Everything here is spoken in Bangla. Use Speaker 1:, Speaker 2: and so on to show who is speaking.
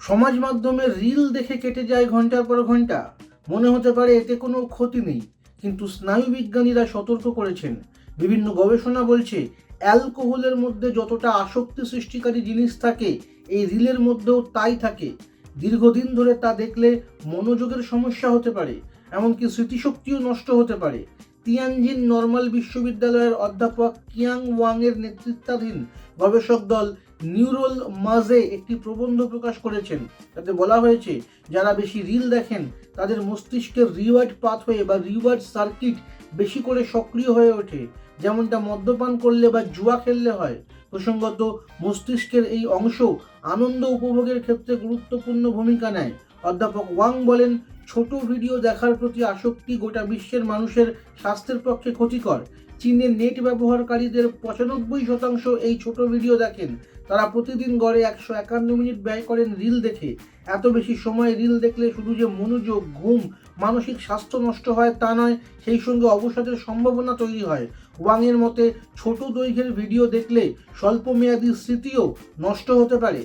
Speaker 1: সমাজ মাধ্যমে রিল দেখে কেটে যায় ঘণ্টার পর ঘণ্টা। মনে হতে পারে এতে কোনো ক্ষতি নেই, কিন্তু স্নায়ুবিজ্ঞানীরা সতর্ক করেছেন। বিভিন্ন গবেষণা বলছে, অ্যালকোহলের মধ্যে যতটা আসক্তি সৃষ্টিকারী জিনিস থাকে, এই রিলের মধ্যেও তাই থাকে। দীর্ঘদিন ধরে তা দেখলে মনোযোগের সমস্যা হতে পারে, এমনকি স্মৃতিশক্তিও নষ্ট হতে পারে। তিয়ানজিন নর্মাল বিশ্ববিদ্যালয়ের অধ্যাপক কিয়াং ওয়াং এর নেতৃত্বাধীন গবেষক দল নিউরোল মাঝে একটি প্রবন্ধ প্রকাশ করেছেন। তাতে বলা হয়েছে, যারা বেশি রিল দেখেন, তাদের মস্তিষ্কের রিওয়ার্ড পাথওয়ে বা রিওয়ার্ড সার্কিট বেশি করে সক্রিয় হয়ে ওঠে। যেমনটা মদ্যপান করলে বা জুয়া খেললে হয়। প্রসঙ্গত, মস্তিষ্কের এই অংশ আনন্দ উপভোগের ক্ষেত্রে গুরুত্বপূর্ণ ভূমিকা নেয়। অধ্যাপক ওয়াং বলেন, ছোট ভিডিও দেখার প্রতি আসক্তি গোটা বিশ্বের মানুষের স্বাস্থ্যের পক্ষে ক্ষতিকর। চীনের নেট ব্যবহারকারীদের পঁচানব্বই শতাংশ এই ছোট ভিডিও দেখেন। তারা প্রতিদিন গড়ে একশো একান্ন মিনিট ব্যয় করেন রিল দেখে। এত বেশি সময় রিল দেখলে শুধু যে মনোযোগ, ঘুম, মানসিক স্বাস্থ্য নষ্ট হয় তা নয়, সেই সঙ্গে অবসাদের সম্ভাবনা তৈরি হয়। ওয়াংয়ের মতে, ছোট দৈর্ঘ্যের ভিডিও দেখলে স্বল্পমেয়াদী স্মৃতিও নষ্ট হতে পারে।